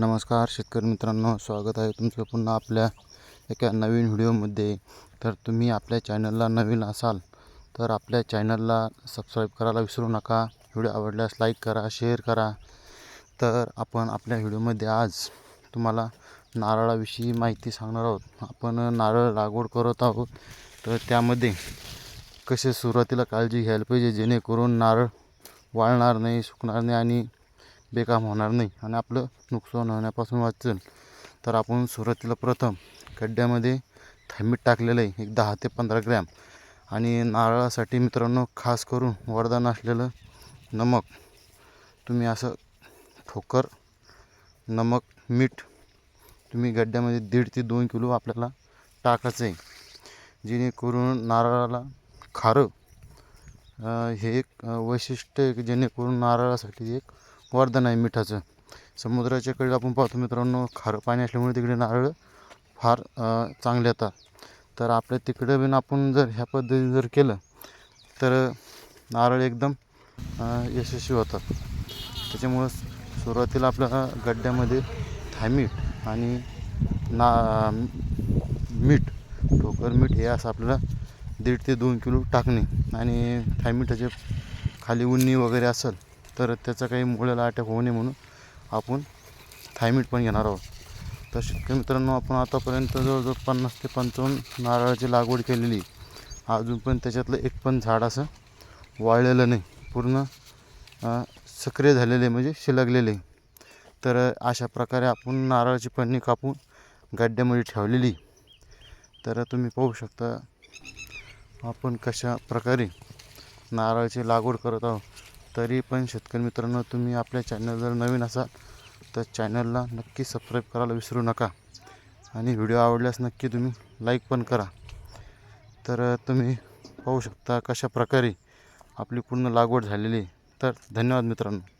नमस्कार शेतकरी मित्रांनो स्वागत आहे तुमचं पुन्हा आपल्या एका नवीन व्हिडिओमध्ये. तर तुम्ही आपल्या चॅनलला नवीन असाल तर आपल्या चॅनलला सबस्क्राईब करायला विसरू नका. व्हिडिओ आवडल्यास लाईक करा शेअर करा. तर आपण आपल्या व्हिडिओमध्ये आज तुम्हाला नारळाविषयी माहिती सांगणार आहोत. आपण नारळ लागवड करत आहोत तर त्यामध्ये कसे सुरुवातीला काळजी घ्यायला पाहिजे जेणेकरून नारळ वाळणार नाही सुकणार नाही आणि बेकाम होणार नाही आणि आपलं नुकसान होण्यापासून वाचेल. तर आपण सुरुवातीला प्रथम खड्ड्यामध्ये थांबीट टाकलेलं आहे एक दहा ते पंधरा ग्रॅम. आणि नारळासाठी मित्रांनो खास करून वरदान असलेलं नमक. तुम्ही असं ठोकर नमक मीठ तुम्ही गड्ड्यामध्ये दीड ते दोन किलो आपल्याला टाकायचं आहे. जेणेकरून नारळाला खारं हे एक वैशिष्ट्य आहे जेणेकरून नारळासाठी एक वरदान आहे मिठाचं. समुद्राच्या कडेला आपण पाहतो मित्रांनो खार पाणी असल्यामुळे तिकडे नारळ फार चांगले येतात. तर आपल्या तिकडं बिन आपण जर ह्या पद्धतीने जर केलं तर नारळ एकदम यशस्वी होतात. त्याच्यामुळं सुरुवातीला आपल्या गड्ड्यामध्ये थायमीठ आणि ना मीठ ठोकर मीठ हे असं आपल्याला दीड ते दोन किलो टाकणे आणि थायमीठाचे खाली उन्नी वगैरे असेल तर त्याचा काही मुळ्याला अटॅक होऊ नये म्हणून आपण थायमीट पण घेणार आहोत. तर शेतकरी मित्रांनो आपण आतापर्यंत जवळजवळ पन्नास ते पंचावन्न नारळाची लागवड केलेली. अजून पण त्याच्यातलं एक पण झाड असं वाळलेलं नाही. पूर्ण सक्रिय झालेले म्हणजे शिलगलेले. तर अशा प्रकारे आपण नारळाची पन्नी कापून गड्ड्यामध्ये ठेवलेली. तर तुम्ही पाहू शकता आपण कशा प्रकारे नारळाची लागवड करत आहोत. तरी पण शेतकरी मित्रांनो तुम्ही आपल्या चॅनल जर नवीन असाल तर चॅनलला नक्की सबस्क्राईब करायला विसरू नका. आणि व्हिडिओ आवडल्यास नक्की तुम्ही लाईक पण करा. तर तुम्ही पाहू शकता कशा प्रकारे आपली पूर्ण लागवड झालेली तर धन्यवाद मित्रांनो.